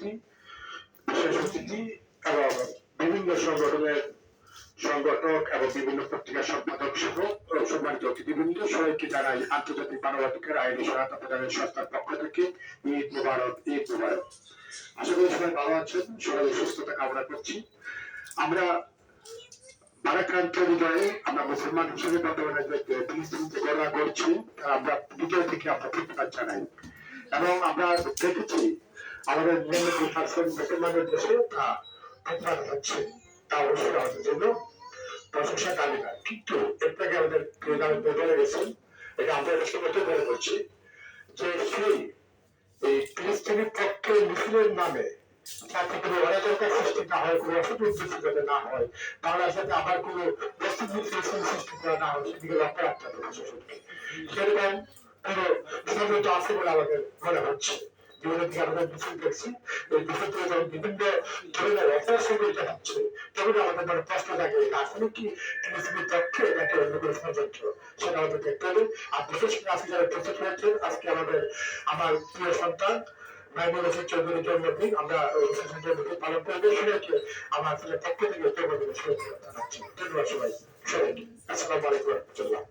অতিথি এবং বিভিন্ন সংগঠনের সংগঠক এবং বিভিন্ন পত্রিকার সম্পাদক সহ সম্মানিত অতিথিবৃন্দ সবাইকে জানাই আন্তর্জাতিক মানবাধিকার আইনি সহায়তা প্রদানের সংস্থার পক্ষ থেকে ঈদ মুবারক ঈদ মুবারক। আশা করি সবাই ভালো আছেন, সবাই সুস্থতা কামনা করছি। আমরা ভারাক্রান্ত হৃদয়ে আমরা মুসলমান হিসেবে বর্তমানে গণনা করছি আমরা থেকে আমরা জানাই। এবং আমরা দেখেছি আমাদের নিরানব্বই পার্সেন্ট মুসলমানের দেশে, তা প্রতিবাদ হচ্ছে, তা অবশ্যই আমাদের জন্য প্রশংসা দাবি না কিন্তু এর থেকে আমাদের প্রধান বলে গেছেন এটা আমরা সবাইকে মনে করছি, যে সেই, এই ফিলিস্তিনের পক্ষে মিছিলের নামে যাতে কোনো অরাজকতা সৃষ্টি না হয়, কোনো সৃষ্টি যাতে না হয় তাহলে সাথে আবার কোনো পরিস্থিতি সৃষ্টি করা না হয়, সেদিকে লক্ষ্য রাখতে হবে। সেরকম কোনো বিসর্জিত আছে বলে আমাদের মনে হচ্ছে। দিকে আমরা মিছিল দেখছি। এই থেকে যখন বিভিন্ন ধরনের অপরাধ সংগঠিত হচ্ছে তখন আমাদের মনে প্রশ্ন থাকে আসলে কি ফিলিস্তিনের পক্ষে নাকি অন্য কোনো ষড়যন্ত্র? সেটা আমাদের দেখতে হবে। আর বিশেষ করে আজকে যারা প্রস্তুত হয়েছেন, আজকে আমাদের, আমার প্রিয় সন্তান মাইনুল হোসেন চৌধুরীর জন্মদিন, আমরা হোসেন জন্মদিন পালন করব। সবাইকে আমার ছেলের পক্ষ থেকে জন্মদিনের শুভেচ্ছা জানাচ্ছি। ধন্যবাদ সবাই সবাইকে। আসসালামু আলাইকুম